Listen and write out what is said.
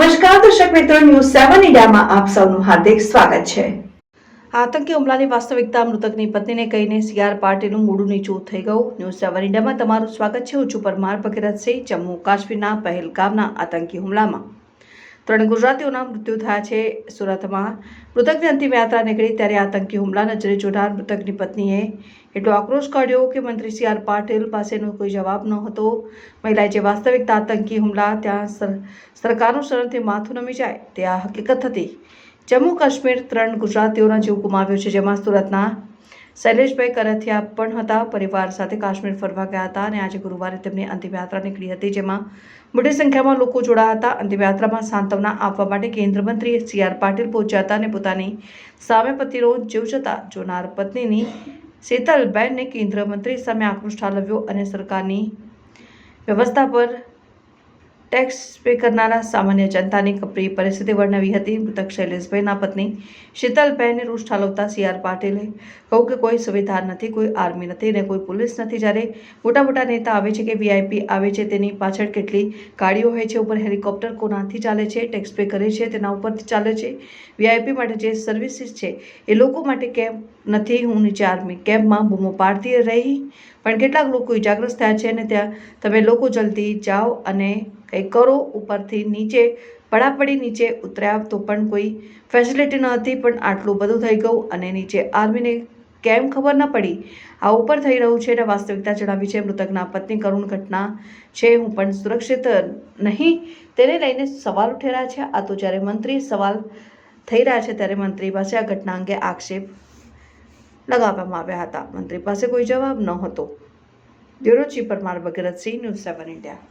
મિત્રો, ન્યૂઝ સેવન ઇન્ડિયામાં આપ સૌનું હાર્દિક સ્વાગત છે. આતંકી હુમલાની વાસ્તવિકતા મૃતકની પત્નીને કહીને સીઆર પાર્ટીનું મૂડું નીચું થઈ ગયું. ન્યૂઝ સેવન ઇન્ડિયામાં તમારું સ્વાગત છે. હું છું પરમાર ભગીરથસિંહ, જમ્મુ કાશ્મીરના પહેલગામના આતંકી હુમલામાં. ત્રણ ગુજરાતીઓના મૃત્યુ થયા છે સુરતમાં. મૃતકની અંતિમ યાત્રા નીકળી ત્યારે આતંકી હુમલા નજરે જોનાર મૃતકની પત્નીએ એટલો આક્રોશ કાઢ્યો કે મંત્રી સી આર પાટીલ પાસેનો કોઈ જવાબ ન હતો મહિલાએ જે વાસ્તવિકતા આતંકી હુમલા ત્યાં સર, સરકારનું શરણથી માથું નમી જાય તે આ હકીકત હતી. જમ્મુ કાશ્મીર ત્રણ ગુજરાતીઓના જીવ ગુમાવ્યો છે જેમાં સુરતના શૈલેષભાઈ કરથિયા પણ હતા. પરિવાર સાથે કાશ્મીર ફરવા ગયા હતા અને આજે ગુરુવારે તેમની અંતિમયાત્રા નીકળી હતી, જેમાં મોટી સંખ્યામાં લોકો જોડાયા હતા. અંતિમયાત્રામાં સાંત્વના આપવા માટે કેન્દ્રમંત્રી સી આર પાટીલ પહોંચ્યા હતા અને પોતાની સામે પતિનો જીવ જતા જોનાર પત્નીની શીતલબેનને કેન્દ્ર મંત્રી સામે આક્રોશ ઠાલવ્યો અને સરકારની વ્યવસ્થા પર ટેક્સ પે કરનારા સામાન્ય જનતાની કપરી પરિસ્થિતિ વર્ણવી હતી. મૃતક શૈલેષભાઈના પત્ની શીતલબહેને રોષ ઠાલવતા સી આર પાટીલે કહું કે કોઈ સુવિધા નથી, કોઈ આર્મી નથી ને કોઈ પોલીસ નથી. જ્યારે મોટા મોટા નેતા આવે છે કે વીઆઈપી આવે છે, તેની પાછળ કેટલી ગાડીઓ હોય છે, ઉપર હેલિકોપ્ટર કોનાથી ચાલે છે, ટેક્સ પે કરે છે, તેના ઉપરથી ચાલે છે. વીઆઈપી માટે જે સર્વિસીસ છે, એ લોકો માટે કેમ્પ નથી? હું નીચે આર્મી કેમ્પમાં બૂમો પાડતી રહી. પણ કેટલાક લોકો ઇજાગ્રસ્ત થયા છે અને ત્યાં તમે લોકો જલ્દી જાઓ અને કંઈક કરો ઉપરથી નીચે, પડાપડી નીચે ઉતર્યા તો પણ કોઈ ફેસિલિટી ન હતી, પણ આટલું બધું થઈ ગયું અને નીચે આર્મીને કેમ ખબર ન પડી? આ ઉપર થઈ રહ્યું છે અને વાસ્તવિકતા જણાવી છે. મૃતકના પત્ની કરુણ ઘટના છે. હું પણ સુરક્ષિત નહીં. તેને લઈને સવાલ ઉઠી રહ્યા છે. આ તો જ્યારે મંત્રી સવાલ થઈ રહ્યા છે, ત્યારે મંત્રી પાસે આ ઘટના અંગે આક્ષેપ લગાવવામાં આવ્યા હતા. મંત્રી પાસે કોઈ જવાબ ન હતો bureau chief Parmar Bhagirathsinh news seven India.